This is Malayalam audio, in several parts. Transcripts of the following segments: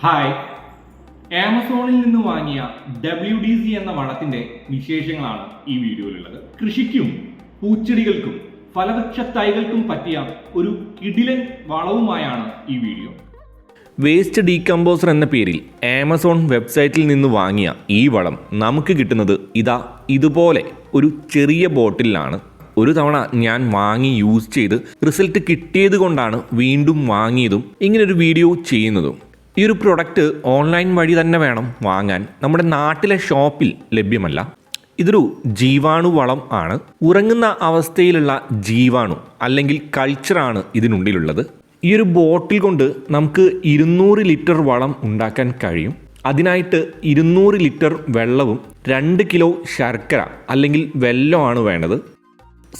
ഹായ് ആമസോണിൽ നിന്ന് വാങ്ങിയ ഡബ്ല്യു ഡി സി എന്ന വളത്തിന്റെ വിശേഷങ്ങളാണ് ഈ വീഡിയോയിലുള്ളത്. കൃഷിക്കും പൂച്ചെടികൾക്കും ഫലവൃക്ഷ തൈകൾക്കും പറ്റിയ ഒരു കിടിലൻ വളവുമായാണ് ഈ വീഡിയോ. വേസ്റ്റ് ഡീകമ്പോസർ എന്ന പേരിൽ ആമസോൺ വെബ്സൈറ്റിൽ നിന്ന് വാങ്ങിയ ഈ വളം നമുക്ക് കിട്ടുന്നത് ഇതാ ഇതുപോലെ ഒരു ചെറിയ ബോട്ടിലാണ് ഒരു തവണ ഞാൻ വാങ്ങി യൂസ് ചെയ്ത് റിസൾട്ട് കിട്ടിയത് കൊണ്ടാണ് വീണ്ടും വാങ്ങിയതും ഇങ്ങനൊരു വീഡിയോ ചെയ്യുന്നതും. ഈ ഒരു പ്രൊഡക്റ്റ് ഓൺലൈൻ വഴി തന്നെ വേണം വാങ്ങാൻ. നമ്മുടെ നാട്ടിലെ ഷോപ്പിൽ ലഭ്യമല്ല. ഇതൊരു ജീവാണു വളം ആണ്. ഉറങ്ങുന്ന അവസ്ഥയിലുള്ള ജീവാണു അല്ലെങ്കിൽ കൾച്ചറാണ് ഇതിനുള്ളിലുള്ളത്. ഈ ഒരു ബോട്ടിൽ കൊണ്ട് നമുക്ക് ഇരുന്നൂറ് ലിറ്റർ വളം ഉണ്ടാക്കാൻ കഴിയും. അതിനായിട്ട് ഇരുന്നൂറ് ലിറ്റർ വെള്ളവും രണ്ട് കിലോ ശർക്കര അല്ലെങ്കിൽ വെല്ലമാണ് വേണ്ടത്.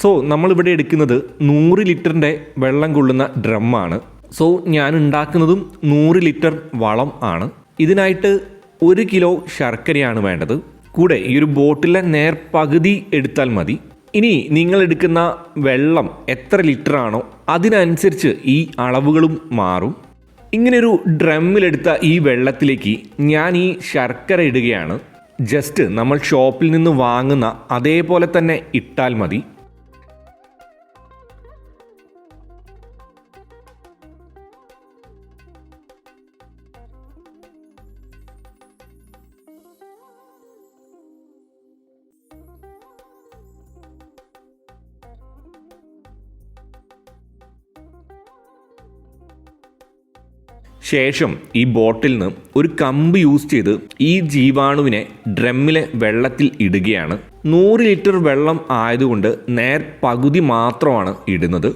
സോ നമ്മളിവിടെ എടുക്കുന്നത് നൂറ് ലിറ്ററിന്റെ വെള്ളം കൊള്ളുന്ന ഡ്രമ്മാണ് സോ ഞാൻ ഉണ്ടാക്കുന്നതും നൂറ് ലിറ്റർ വളം ആണ്. ഇതിനായിട്ട് ഒരു കിലോ ശർക്കരയാണ് വേണ്ടത്. കൂടെ ഈ ഒരു ബോട്ടിലെ നേർ പകുതി എടുത്താൽ മതി. ഇനി നിങ്ങൾ എടുക്കുന്ന വെള്ളം എത്ര ലിറ്റർ ആണോ അതിനനുസരിച്ച് ഈ അളവുകളും മാറും. ഇങ്ങനൊരു ഡ്രമ്മിലെടുത്ത ഈ വെള്ളത്തിലേക്ക് ഞാൻ ഈ ശർക്കര ഇടുകയാണ്. ജസ്റ്റ് നമ്മൾ ഷോപ്പിൽ നിന്ന് വാങ്ങുന്ന അതേപോലെ തന്നെ ഇട്ടാൽ മതി. ശേഷം ഈ ബോട്ടിൽ നിന്ന് ഒരു കമ്പ് യൂസ് ചെയ്ത് ഈ ജീവാണുവിനെ ഡ്രമ്മിലെ വെള്ളത്തിൽ ഇടുകയാണ്. നൂറ് ലിറ്റർ വെള്ളം ആയതുകൊണ്ട് നേർ പകുതി മാത്രമാണ് ഇടുന്നത്.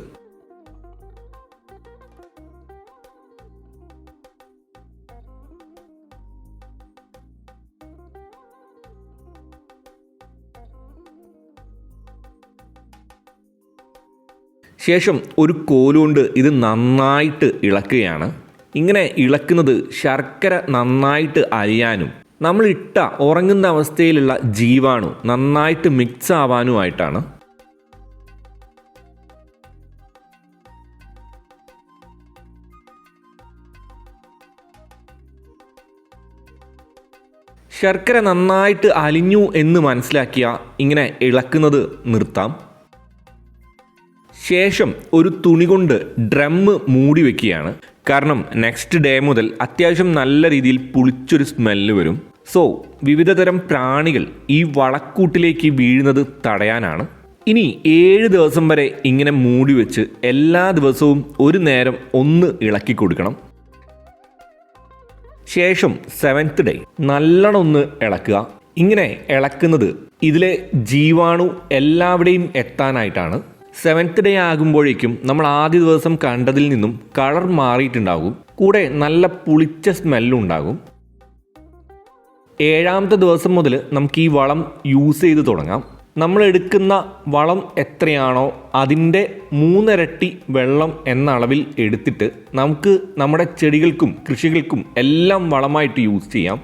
ശേഷം ഒരു കോലുകൊണ്ട് ഇത് നന്നായിട്ട് ഇളക്കുകയാണ്. ഇങ്ങനെ ഇളക്കുന്നത് ശർക്കര നന്നായിട്ട് അരിയാനും നമ്മൾ ഇട്ട ഉറങ്ങുന്ന അവസ്ഥയിലുള്ള ജീവാണു നന്നായിട്ട് മിക്സ് ആവാനുമായിട്ടാണ്. ശർക്കര നന്നായിട്ട് അലിഞ്ഞു എന്ന് മനസ്സിലാക്കിയ ഇങ്ങനെ ഇളക്കുന്നത് നിർത്താം. ശേഷം ഒരു തുണി കൊണ്ട് ഡ്രമ്മ് മൂടി വെക്കുകയാണ്. കാരണം നെക്സ്റ്റ് ഡേ മുതൽ അത്യാവശ്യം നല്ല രീതിയിൽ പുളിച്ചൊരു സ്മെല്ല് വരും. സോ വിവിധതരം പ്രാണികൾ ഈ വളക്കൂട്ടിലേക്ക് വീഴുന്നത് തടയാനാണ്. ഇനി ഏഴ് ദിവസം വരെ ഇങ്ങനെ മൂടി വെച്ച് എല്ലാ ദിവസവും ഒരു നേരം ഒന്ന് ഇളക്കി കൊടുക്കണം. ശേഷം സെവൻത്ത് ഡേ നല്ലോണം ഒന്ന് ഇളക്കുക. ഇങ്ങനെ ഇളക്കുന്നത് ഇതിലെ ജീവാണു എല്ലാവിടെയും എത്താനായിട്ടാണ്. സെവൻത്ത് ഡേ ആകുമ്പോഴേക്കും നമ്മൾ ആദ്യ ദിവസം കണ്ടതിൽ നിന്നും കളർ മാറിയിട്ടുണ്ടാകും. കൂടെ നല്ല പുളിച്ച സ്മെല്ലും ഉണ്ടാകും. ഏഴാമത്തെ ദിവസം മുതൽ നമുക്ക് ഈ വളം യൂസ് ചെയ്ത് തുടങ്ങാം. നമ്മൾ എടുക്കുന്ന വളം എത്രയാണോ അതിന്റെ മൂന്നിരട്ടി വെള്ളം എന്ന അളവിൽ എടുത്തിട്ട് നമുക്ക് നമ്മുടെ ചെടികൾക്കും കൃഷികൾക്കും എല്ലാം വളമായിട്ട് യൂസ് ചെയ്യാം.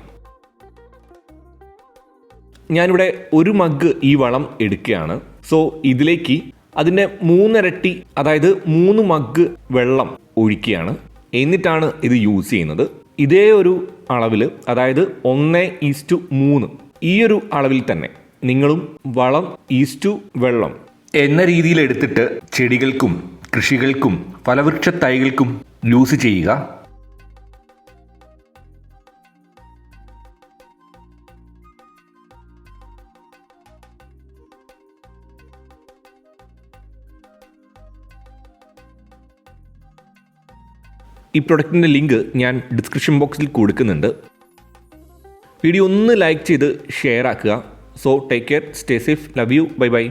ഞാനിവിടെ ഒരു മഗ് ഈ വളം എടുക്കുകയാണ്. സോ ഇതിലേക്ക് അതിന്റെ മൂന്നിരട്ടി അതായത് മൂന്ന് മഗ് വെള്ളം ഒഴിക്കുകയാണ്. എന്നിട്ടാണ് ഇത് യൂസ് ചെയ്യുന്നത്. ഇതേ ഒരു അളവിൽ അതായത് ഒന്ന് ഈസ്റ്റു മൂന്ന് ഈ ഒരു അളവിൽ തന്നെ നിങ്ങളും വളം ഈസ്റ്റു വെള്ളം എന്ന രീതിയിൽ എടുത്തിട്ട് ചെടികൾക്കും കൃഷികൾക്കും ഫലവൃക്ഷ തൈകൾക്കും യൂസ് ചെയ്യുക. ഈ പ്രൊഡക്റ്റിന്റെ ലിങ്ക് ഞാൻ ഡിസ്ക്രിപ്ഷൻ ബോക്സിൽ കൊടുക്കുന്നുണ്ട്. വീഡിയോ ഒന്ന് ലൈക്ക് ചെയ്ത് ഷെയർ ആക്കുക. So take care stay safe love you bye bye